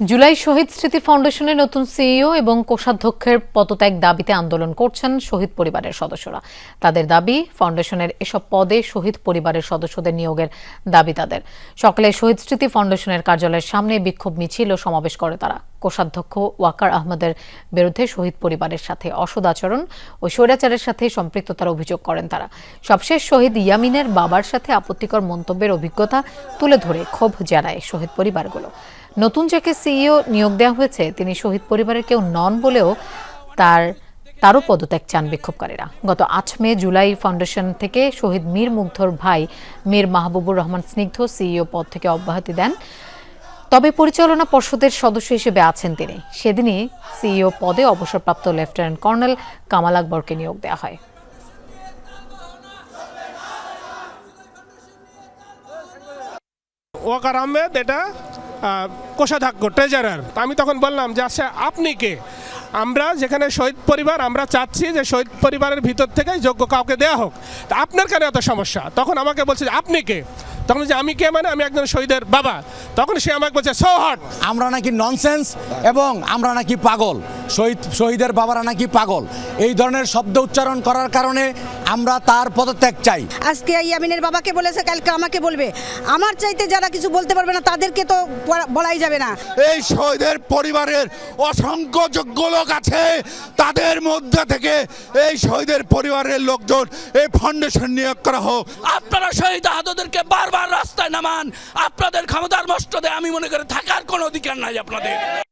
জুলাই শহীদ স্মৃতি ফাউন্ডেশনের নতুন সিইও এবং কোষাধ্যক্ষের পদত্যাগ দাবিতে আন্দোলন করছেন শহীদ পরিবারের সদস্যরা। তাদের দাবি, ফাউন্ডেশনের এসব পদে শহীদ পরিবারের সদস্যদের নিয়োগের দাবি তাদের। সকালে শহীদ স্মৃতি ফাউন্ডেশনের কার্যালয়ের সামনে বিক্ষোভ মিছিল ও সমাবেশ করে তারা। কোষাধ্যক্ষ ওয়াকার আহমদের বিরুদ্ধে শহীদ পরিবারের সাথে অসদাচরণ ও স্বৈরাচারের সাথে সম্পৃক্ততার অভিযোগ করেন তারা। সবশেষ শহীদ ইয়ামিনের বাবার সাথে আপত্তিকর মন্তব্যের অভিজ্ঞতা তুলে ধরে ক্ষোভ জানায় শহীদ পরিবারগুলো। নতুন যাকে সিইও নিয়োগ দেওয়া হয়েছে, তিনি শহীদ পরিবারের কেউ নন বলেও তার, তারও পদত্যাগ চান বিক্ষোভকারীরা। গত আট মে জুলাই ফাউন্ডেশন থেকে শহীদ মীর মুগ্ধর ভাই মীর মাহবুবুর রহমান স্নিগ্ধ সিইও পদ থেকে অব্যাহতি দেন। তবে পরিচালনা পর্ষদের সদস্য হিসেবে আছেন তিনি। সেদিনই সিইও পদে অবসরপ্রাপ্ত লেফটেন্যান্ট কর্নেল কামাল আকবরকে নিয়োগ দেওয়া হয়। ওয়াকার আহমেদ এটা কোষাধ্যক্ষ ট্রেজারার আমি তখন বললাম যে আচ্ছা আপনি কে? আমরা যেখানে শহীদ পরিবার, আমরা চাচ্ছি যে শহীদ পরিবারের ভিতর থেকে যোগ্য কাউকে দেওয়া হোক। তা আপনার কেন এত সমস্যা? তখন আমাকে বলছে যে, আপনি কে? তখন যে আমি কে মানে? আমি একজন শহীদের বাবা। তখন সে আমাকে বলছে সো হট আমরা নাকি ননসেন্স এবং আমরা নাকি পাগল। শহীদ শহীদের বাবারা নাকি পাগল। এই ধরনের শব্দ উচ্চারণ করার কারণে আমরা তার পদত্যাগ চাই। আজকে ইয়ামিনের বাবাকে বলেছে কালকে আমাকে বলবে। আমার চাইতে যারা কিছু বলতে পারবে না তাদেরকে তো বলাই যাবে না। এই শহীদের পরিবারের অসংখ্য যোগ্য লোক আছে। তাদের মধ্যে থেকে এই শহীদের পরিবারের লোকজন এই ফাউন্ডেশন নিয়োগ করা হোক। আপনারা শহীদ আহতদেরকে বারবার রাস্তায় নামান। আপনাদের ক্ষমতার মস্তদে আমি মনে করি থাকার কোনো অধিকার নাই আপনাদের।